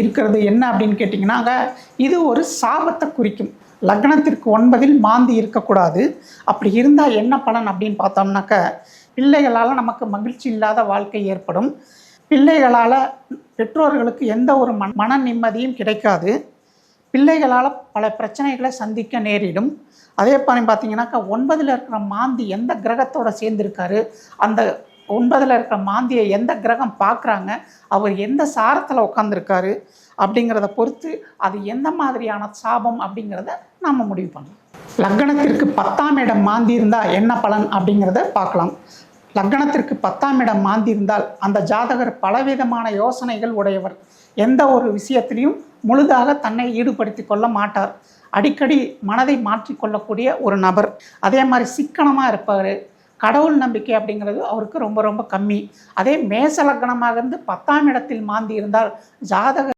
இருக்கிறது என்ன அப்படின்னு கேட்டிங்கன்னாங்க இது ஒரு சாபத்தை குறிக்கும். லக்னத்திற்கு ஒன்பதில் மாந்தி இருக்கக்கூடாது. அப்படி இருந்தால் என்ன பலன் அப்படின்னு பார்த்தோம்னாக்க பிள்ளைகளால் நமக்கு மகிழ்ச்சி இல்லாத வாழ்க்கை ஏற்படும். பிள்ளைகளால் பெற்றோர்களுக்கு எந்த ஒரு மன மன நிம்மதியும் கிடைக்காது. பிள்ளைகளால் பல பிரச்சனைகளை சந்திக்க நேரிடும். அதே மாதிரி பார்த்தீங்கன்னாக்கா ஒன்பதில் இருக்கிற மாந்தி எந்த கிரகத்தோடு சேர்ந்திருக்காரு? அந்த ஒன்பதில் இருக்கிற மாந்தியை எந்த கிரகம் பார்க்குறாங்க? அவர் எந்த சாரத்தில் உட்காந்துருக்காரு அப்படிங்கிறத பொறுத்து அது எந்த மாதிரியான சாபம் அப்படிங்கிறத நாம் முடிவு பண்ணலாம். லக்னத்திற்கு பத்தாம் இடம் மாந்தி இருந்தால் என்ன பலன் அப்படிங்கிறத பார்க்கலாம். லக்னத்திற்கு பத்தாம் இடம் மாந்தி இருந்தால் அந்த ஜாதகர் பலவிதமான யோசனைகள் உடையவர். எந்த ஒரு விஷயத்திலையும் முழுதாக தன்னை ஈடுபடுத்தி கொள்ள மாட்டார். அடிக்கடி மனதை மாற்றிக்கொள்ளக்கூடிய ஒரு நபர். அதே மாதிரி சிக்கனமாக இருப்பார். கடவுள் நம்பிக்கை அப்படிங்கிறது அவருக்கு ரொம்ப ரொம்ப கம்மி. அதே மேச லக்னமாக இருந்து பத்தாம் இடத்தில் மாந்தி இருந்தால் ஜாதக